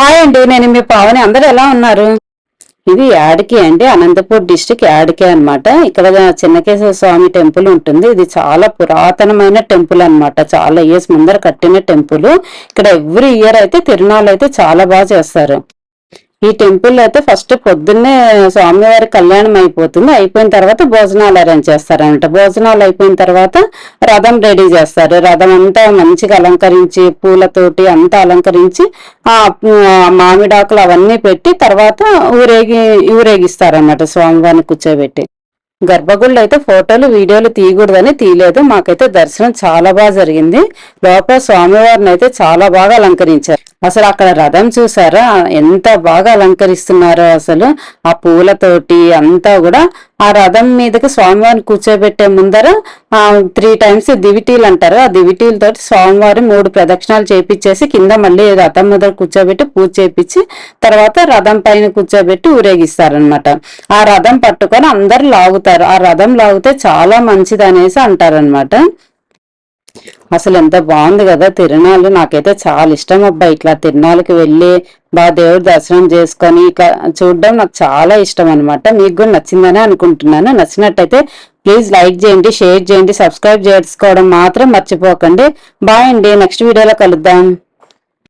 Hi అండి నేను మీ పావని. అందరూ ఎలా ఉన్నారు? ఇది యాడికి అండి అనంతపూర్ డిస్టిక్ యాడికి అన్నమాట. ఇక్కడ చిన్నకేశ్వర స్వామి టెంపుల్ ఉంటుంది. ఇది చాలా పురాతనమైన టెంపుల్ అన్నమాట. చాలా ఇయర్స్ ముందర కట్టిన టెంపుల్. ఇక్కడ ఎవ్రీ ఇయర్ అయితే తిరునాళ్ళు అయితే చాలా బాగా చేస్తారు. ఈ టెంపుల్ అయితే ఫస్ట్ పొద్దున్నే స్వామివారి కళ్యాణం అయిపోతుంది. అయిపోయిన తర్వాత భోజనాలు అరేంజ్ చేస్తారనమాట భోజనాలు అయిపోయిన తర్వాత రథం రెడీ చేస్తారు. రథం అంతా మంచిగా అలంకరించి పూలతోటి అంతా అలంకరించి ఆ మామిడాకులు అవన్నీ పెట్టి తర్వాత ఊరేగి ఊరేగిస్తారనమాట స్వామివారిని కూర్చోబెట్టి. గర్భగుళ్ళు అయితే ఫోటోలు వీడియోలు తీయకూడదని తీయలేదు. మాకైతే దర్శనం చాలా బాగా జరిగింది. లోపల స్వామివారిని అయితే చాలా బాగా అలంకరించారు. అసలు అక్కడ రథం చూసారా? ఎంత బాగా అలంకరిస్తున్నారో అసలు. ఆ పూలతోటి అంతా కూడా ఆ రథం మీదకి స్వామివారిని కూర్చోబెట్టే ముందర ఆ త్రీ టైమ్స్ దివిటీలు అంటారు. ఆ దివిటీలతో స్వామివారి మూడు ప్రదక్షిణాలు చేపించేసి కింద మళ్ళీ రథం మీద కూర్చోబెట్టి పూజ చేపించి తర్వాత రథం పైన కూర్చోబెట్టి ఊరేగిస్తారనమాట ఆ రథం పట్టుకొని అందరు లాగుతారు. ఆ రథం లాగితే చాలా మంచిది అనేసి అంటారనమాట అసలు ఎంత బాగుంది కదా తిరునాళ్ళు. నాకైతే చాలా ఇష్టం అబ్బా ఇట్లా తిరునాళ్ళకి వెళ్ళి బాగా దేవుడి దర్శనం చేసుకొని ఇట్లా చూడడం నాకు చాలా ఇష్టం అనమాట మీకు కూడా నచ్చిందని అనుకుంటున్నాను. నచ్చినట్టయితే ప్లీజ్ లైక్ చేయండి షేర్ చేయండి సబ్స్క్రైబ్ చేసుకోవడం మాత్రం మర్చిపోకండి. బాయ్ అండి. నెక్స్ట్ వీడియోలో కలుద్దాం.